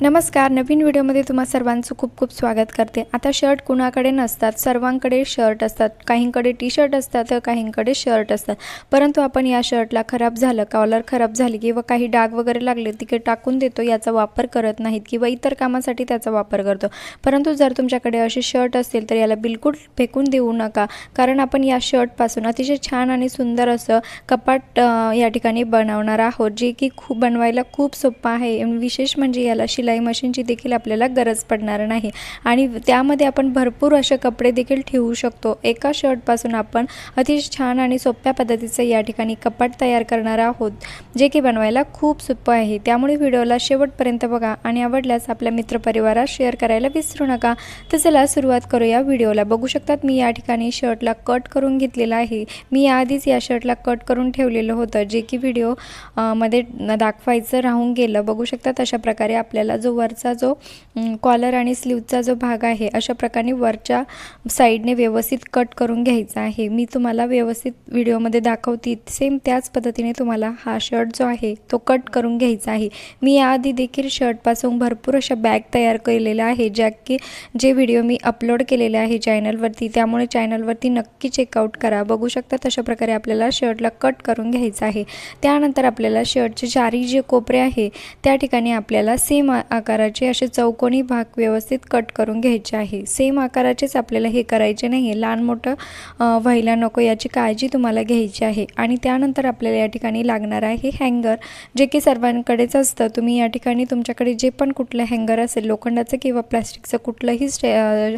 नमस्कार नवीन व्हिडिओमध्ये तुम्हा सर्वांचं खूप खूप स्वागत करते. आता शर्ट कुणाकडे नसतात? सर्वांकडे शर्ट असतात. काहींकडे टी शर्ट असतात तर काहींकडे शर्ट असतात. परंतु आपण या शर्टला खराब झालं कॉलर खराब झाली किंवा काही डाग वगैरे लागले तिकडे टाकून देतो याचा वापर करत नाहीत किंवा इतर कामासाठी त्याचा वापर करतो. परंतु जर तुमच्याकडे असे शर्ट असतील तर याला बिलकुल फेकून देऊ नका. कारण आपण या शर्टपासून अतिशय छान आणि सुंदर असं कपाट या ठिकाणी बनवणार आहोत जे की खूप बनवायला खूप सोपं आहे. विशेष म्हणजे याला शिलाई मशीनची देखील आपल्याला गरज पडणार नाही. आणि त्यामध्ये आपण भरपूर असे कपडे देखील ठेवू शकतो. एका शर्टपासून आपण अतिशय छान आणि सोप्या पद्धतीचं या ठिकाणी कपाट तयार करणार आहोत जे की बनवायला खूप सोपं आहे. त्यामुळे व्हिडिओला शेवटपर्यंत बघा आणि आवडल्यास आपल्या मित्रपरिवारात शेअर करायला विसरू नका. तर चला सुरुवात करूया व्हिडिओला. बघू शकतात मी या ठिकाणी शर्टला कट करून घेतलेला आहे. मी याआधीच या शर्टला कट करून ठेवलेलं होतं जे की व्हिडिओमध्ये दाखवायचं राहून गेलं. बघू शकतात अशा प्रकारे आपल्याला जो वरचा जो कॉलर आणि स्लीवचा जो भाग आहे अशा प्रकारे वरच्या साईडने व्यवस्थित कट करून घ्यायचा आहे. मी तुम्हाला व्यवस्थित व्हिडिओमध्ये दाखवते. सेम त्याच पद्धतीने तुम्हाला हा शर्ट जो आहे तो कट करून घ्यायचा आहे. मी याआधी देखील शर्टपासून भरपूर अशा बॅग तयार केलेल्या आहे ज्या की जे व्हिडिओ मी अपलोड केलेले आहे चॅनलवरती त्यामुळे चॅनलवरती नक्की चेकआउट करा. बघू शकता तशा प्रकारे आपल्याला शर्टला कट करून घ्यायचा आहे. त्यानंतर आपल्याला शर्टचे चारी जे कोपरे आहे त्या ठिकाणी आपल्याला सेम आकाराचे असे चौकोनी भाग व्यवस्थित कट करून घ्यायचे आहे. सेम आकाराचेच आपल्याला हे करायचे नाही आहे लहान मोठं व्हायला नको याची काळजी तुम्हाला घ्यायची आहे. आणि त्यानंतर आपल्याला या ठिकाणी लागणार आहे हँगर जे की सर्वांकडेच असतं. तुम्ही या ठिकाणी तुमच्याकडे जे पण कुठलं हँगर असेल लोखंडाचं किंवा प्लास्टिकचं कुठलंही स्टे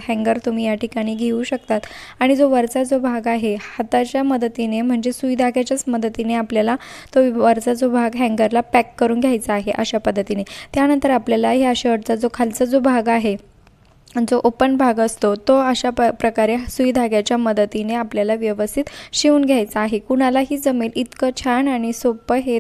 हँगर तुम्ही या ठिकाणी घेऊ शकतात. आणि जो वरचा जो भाग आहे हाताच्या मदतीने म्हणजे सुई धाग्याच्याच मदतीने आपल्याला तो वरचा जो भाग हँगरला पॅक करून घ्यायचा आहे अशा पद्धतीने. त्यानंतर आपल्याला ह्या शर्टचा जो खालचा जो भाग आहे जो ओपन भाग असतो तो अशा प प्रकारे सुई धाग्याच्या मदतीने आपल्याला व्यवस्थित शिवून घ्यायचा आहे. कुणालाही जमेल इतकं छान आणि सोपं हे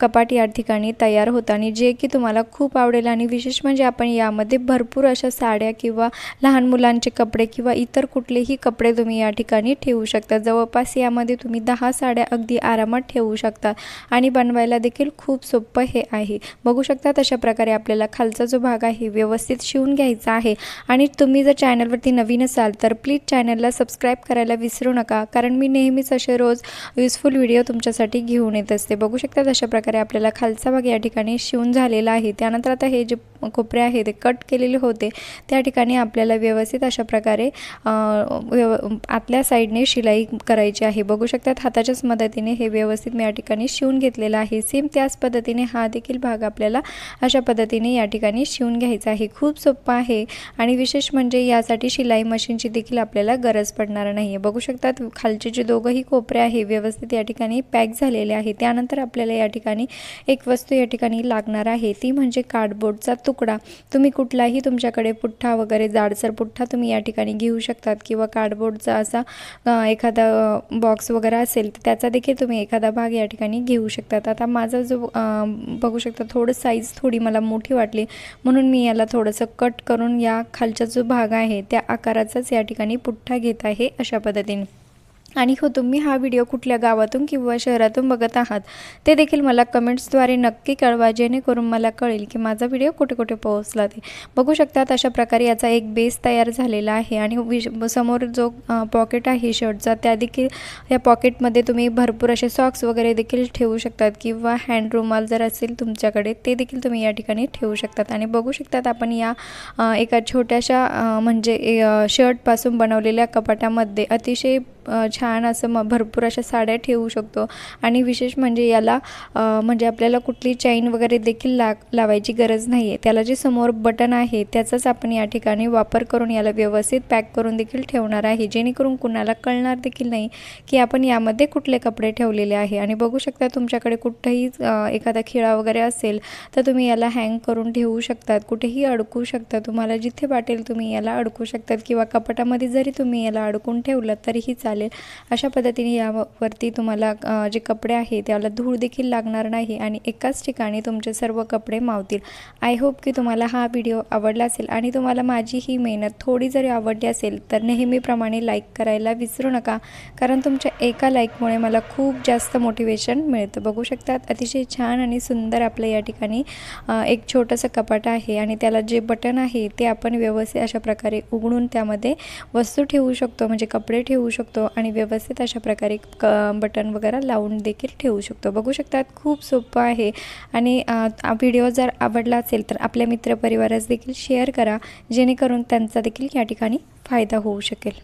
कपाट या ठिकाणी तयार होतं. आणि जे की तुम्हाला खूप आवडेल आणि विशेष म्हणजे आपण यामध्ये भरपूर अशा साड्या किंवा लहान मुलांचे कपडे किंवा इतर कुठलेही कपडे तुम्ही या ठिकाणी ठेवू शकता. जवळपास यामध्ये तुम्ही दहा साड्या अगदी आरामात ठेवू शकता आणि बनवायला देखील खूप सोपं हे आहे. बघू शकता तशा प्रकारे आपल्याला खालचा जो भाग आहे व्यवस्थित शिवून घ्यायचा आहे. आणि तुम्ही जर चॅनलवरती नवीन असाल तर प्लीज चॅनलला सबस्क्राईब करायला विसरू नका कारण मी नेहमीच असे रोज युजफुल व्हिडिओ तुमच्यासाठी घेऊन येत असते. बघू शकता अशा प्रकारे आपल्याला खालचा भाग या ठिकाणी शिवून झालेला आहे. त्यानंतर आता हे जे कोपरे आहे ते कट केलेले होते. त्या ठिकाणी आपल्याला व्यवस्थित अशा प्रकारे व्यव आतल्या साईडने शिलाई करायची आहे. बघू शकतात हाताच्याच मदतीने हे व्यवस्थित मी या ठिकाणी शिवून घेतलेलं आहे. सेम त्याच पद्धतीने हा देखील भाग आपल्याला अशा पद्धतीने या ठिकाणी शिवून घ्यायचा आहे. खूप सोपं आहे आणि विशेष म्हणजे यासाठी शिलाई मशीनची देखील आपल्याला गरज पडणार नाही आहे बघू शकतात खालचे जे दोघंही कोपरे आहे व्यवस्थित या ठिकाणी पॅक झालेले आहे. त्यानंतर आपल्याला या ठिकाणी एक वस्तू या ठिकाणी लागणार आहे. ती म्हणजे कार्डबोर्डचा तो तुकडा. तुम्ही कुठलाही तुमच्याकडे पुठ्ठा वगैरे जाडसर पुठ्ठा तुम्ही या ठिकाणी घेऊ शकतात किंवा कार्डबोर्डचा असा एखादा बॉक्स वगैरे असेल तर त्याचा देखील तुम्ही एखादा भाग या ठिकाणी घेऊ शकतात. आता माझा जो बघू शकता थोडं साईज थोडी मला मोठी वाटली म्हणून मी याला थोडंसं कट करून या खालचा जो भाग आहे त्या आकाराचाच या ठिकाणी पुठ्ठा घेत आहे अशा पद्धतीने. आणि हो तुम्ही हा व्हिडिओ कुठल्या गावातून किंवा शहरातून बघत आहात ते देखील मला कमेंट्सद्वारे नक्की कळवा जेणेकरून मला कळेल की माझा व्हिडिओ कुठे कुठे पोहोचला ते. बघू शकतात अशा प्रकारे याचा एक बेस तयार झालेला आहे आणि विश समोर जो पॉकेट आहे शर्टचा त्या देखील या पॉकेटमध्ये तुम्ही भरपूर असे सॉक्स वगैरे देखील ठेवू शकतात किंवा हँड रुमाल जर असेल तुमच्याकडे ते देखील तुम्ही या ठिकाणी ठेवू शकतात. आणि बघू शकतात आपण या एका छोट्याशा म्हणजे शर्टपासून बनवलेल्या कपाटामध्ये अतिशय छान असं म भरपूर अशा साड्या ठेवू शकतो. आणि विशेष म्हणजे याला म्हणजे आपल्याला कुठली चैन वगैरे देखील ला लावायची गरज नाही आहे त्याला जे समोर बटन आहे त्याचाच आपण या ठिकाणी वापर करून याला व्यवस्थित पॅक करून देखील ठेवणार आहे. जेणेकरून कुणाला कळणार देखील नाही की आपण यामध्ये कुठले कपडे ठेवलेले आहे. आणि बघू शकता तुमच्याकडे कुठंही एखादा खिळा वगैरे असेल तर तुम्ही याला हँग करून ठेवू शकतात. कुठेही अडकू शकता. तुम्हाला जिथे वाटेल तुम्ही याला अडकू शकतात. किंवा कपाटामध्ये जरी तुम्ही याला अडकून ठेवलं तरीही चालेल. चालेल. अशा पद्धतीने यावरती तुम्हाला जे कपडे आहे त्याला धूळ देखील लागणार नाही आणि एकाच ठिकाणी तुमचे सर्व कपडे मावतील. आय होप की तुम्हाला हा व्हिडिओ आवडला असेल आणि तुम्हाला माझी ही मेहनत थोडी जरी आवडली असेल तर नेहमीप्रमाणे लाईक करायला विसरू नका. कारण तुमच्या एका लाईकमुळे मला खूप जास्त मोटिवेशन मिळतं. बघू शकतात अतिशय छान आणि सुंदर आपलं या ठिकाणी एक छोटंसं कपाट आहे आणि त्याला जे बटन आहे ते आपण व्यवस्थित अशा प्रकारे उघडून त्यामध्ये वस्तू ठेवू शकतो म्हणजे कपडे ठेवू शकतो. शकतो आणि व्यवस्थित अशा प्रकारे क बटन वगैरे लावून देखील ठेवू शकतो. बघू शकतात खूप सोपं आहे. आणि व्हिडिओ जर आवडला असेल तर आपल्या मित्रपरिवारास देखील शेअर करा जेणेकरून त्यांचा देखील या ठिकाणी फायदा होऊ शकेल.